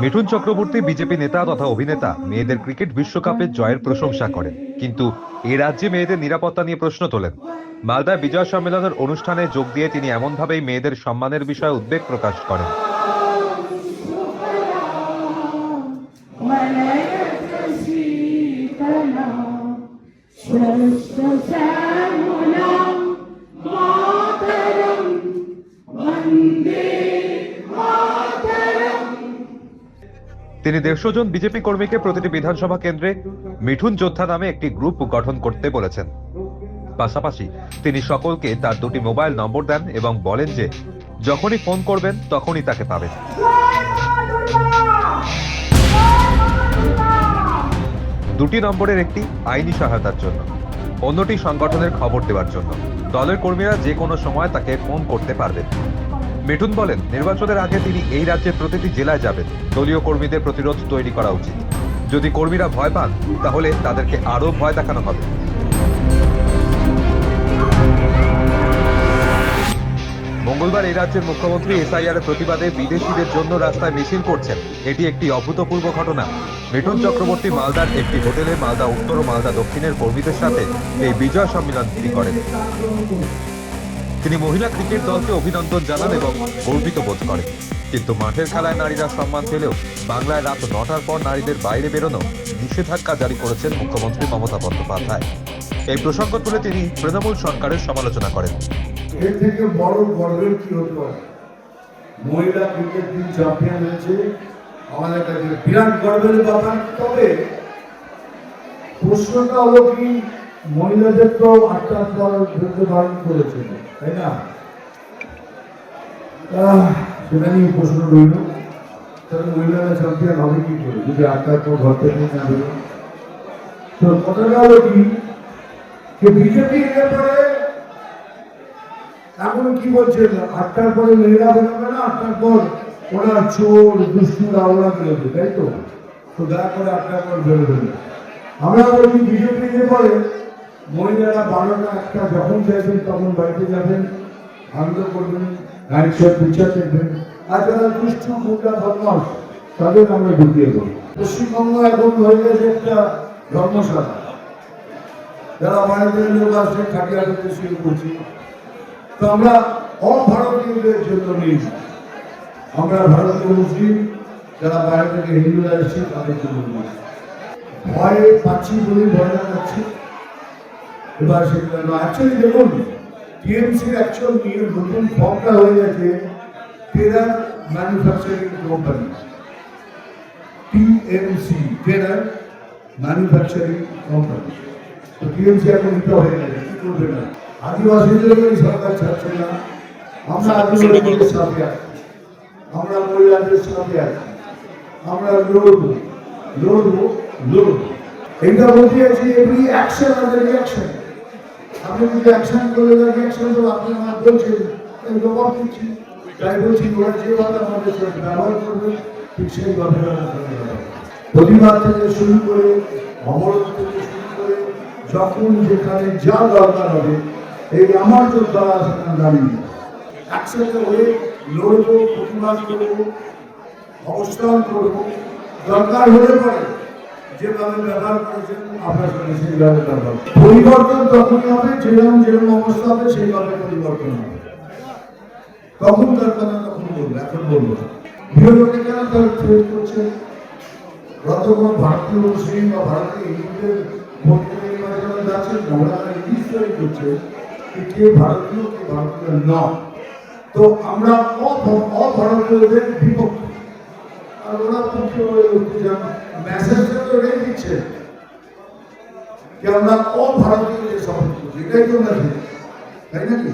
Mithun Chakraborty BJP নেতা তথা অভিনেতা মেয়েদের ক্রিকেট বিশ্বকাপে জয়ের প্রশংসা করেন। কিন্তু এ রাজ্যে মেয়েদের নিরাপত্তা নিয়ে প্রশ্ন তোলেন। মালদায় বিজয় সম্মেলনের অনুষ্ঠানে যোগ দিয়ে তিনি এমনভাবেই মেয়েদের সম্মানের বিষয়ে উদ্বেগ প্রকাশ করেন। Just তিনি দেড়শো জন বিজেপি কর্মীকে প্রতিটি বিধানসভা কেন্দ্রে মিঠুন যোদ্ধা নামে একটি গ্রুপ গঠন করতে বলেছেন। পাশাপাশি তিনি সকলকে তার দুটি মোবাইল নম্বর দেন এবং বলেন যে, যখনই ফোন করবেন, তখনই তাকে পাবেন। দুটি নম্বরের একটি আইনি সহায়তার জন্য, অন্যটি সংগঠনের খবর দেওয়ার জন্য। দলের কর্মীরা যে কোনো সময় তাকে ফোন করতে পারবেন। মিঠুন বলেন, নির্বাচনের আগে তিনি এই রাজ্যের প্রতিটি জেলায় যাবেন। দলীয় কর্মীদের প্রতিরোধ তৈরি করা উচিত। যদি কর্মীরা ভয় পান, তাহলে তাদেরকে আরও ভয় দেখানো হবে। মঙ্গলবার এই রাজ্যের মুখ্যমন্ত্রী এসআইআর এর প্রতিবাদে বিদেশিদের জন্য রাস্তায় মিছিল করছেন। এটি একটি অভূতপূর্ব ঘটনা। মিঠুন চক্রবর্তী মালদার একটি হোটেলে মালদা উত্তর ও মালদা দক্ষিণের কর্মীদের সাথে এই বিজয় সম্মেলন তিনি করেন। তিনি মহিলা ক্রিকেট দলকে অভিনন্দন জানান এবং গর্বিত বোধ করেন। কিন্তু মাঠের খেলায় নারীরা সম্মান পেলেও বাংলায় রাত নটার পর নারীদের বাইরে বেরোনো নিষেধাজ্ঞা জারি করেছেন মুখ্যমন্ত্রী মমতা বন্দ্যোপাধ্যায়। এই প্রসঙ্গ তুলে তিনি তৃণমূল সরকারের সমালোচনা করেন। এর থেকে বড় গর্বের কি হতে পারে? মহিলা ক্রিকেট টিম চ্যাম্পিয়ন হয়েছে। আমাদের কাছে বিরাট গর্বের ব্যাপার তবে প্রশ্নটা হলো কি মহিলাদের তো আটটার পর ধরতে বারণ করেছিল তাই না? সেটা নিয়ে প্রশ্ন রইল। তাহলে মহিলারা চ্যাম্পিয়ন হবে কি করে? যদি আটটার পর ঘর থেকে না বেরো তো কথাটা হলো কি? যে বিজেপি ব্যাপারে এখন কি বলছেন আটটার পরে মেয়েরা বেরোবে না, আটটার পর ওরা চোর, দুষ্টুরা, ওরা বেরোবে, তাই তো? তো দয়া করে আটটার পর বেরোবে না। আমরা বলছি বিজেপি যে বলে মহিলারা বারোটা একটা যখন চাইবেন তখন বাড়িতে যাবেন, আনন্দ করবেন পিকচার দেখবেন। আর যারা দুষ্টু, গুন্ডা বদমাস তাদের আমরা ঢুকিয়ে দেবো। পশ্চিমবঙ্গ এখন হয়ে গেছে একটা ধর্মশালা। যারা লোক আসে খাটিয়া খেতে শুরু করছি। তো আমরা অভারতীয়দের জন্য নিয়েছি আমরা ভারতীয় মুসলিম, যারা বাইরে থেকে হিন্দুরা এসেছে, তাদের জন্য ভয়ে পাচ্ছি বলে ভয় লাগাচ্ছে এবার সেগুলো অ্যাকচুয়ালি দেখুন টিএমসির অ্যাকচুয়াল নিয়ে নতুন ফর্মটা হয়ে গেছে terror manufacturing company TMC terror manufacturing company তো টিএমসি এখন নিতে হয়ে গেছে কি করবে না? আদিবাসীদের সরকার ছাড়ছে না। আমরা আদিবাসীদের সাথে আছি। আমরা মহিলাদের সাথে আছি। আমরা লড়বো লড়বো লড়বো। এইটা বলতে আছি এভরি অ্যাকশন আর রিয়াকশন আপনি যদি অ্যাকশন করলে রিয়াকশন তো আপনি আমার বলছেন আমি জবাব দিচ্ছি তাই বলছি, ওরা যেভাবে আমাদের সাথে ব্যবহার করবে। ঠিক সেইভাবে প্রতিবাদ থেকে শুরু করে, অবরোধ থেকে শুরু করে, যখন যেখানে যা দরকার হবে, এই আমার যোদ্ধারা সেখানে দাঁড়িয়ে একসাথে হয়ে লড়বো, প্রতিবাদ করব, অবস্থান করব। দরকার হলে পরে পরিবর্তন তখনই হবে যেরকম যেরকম অবস্থা হবে, সেইভাবে পরিবর্তন হবে। তখন দরকার হয় তখন বলব এখন বলব তার ট্রেড করছে ভারতীয় মুসলিম বা ভারতীয় হিন্দুদের নির্বাচনে যাচ্ছেন ওরা করছে কে ভারতীয় কে ভারতীয় তো আমরা অভ- অভারতীয়দের বিপক্ষে ওরা যান মেসেজটা তো এটাই দিচ্ছে। যে আমরা অভারতীয়দের সমর্থন করছি এটাই তো মেসেজ তাই নাকি?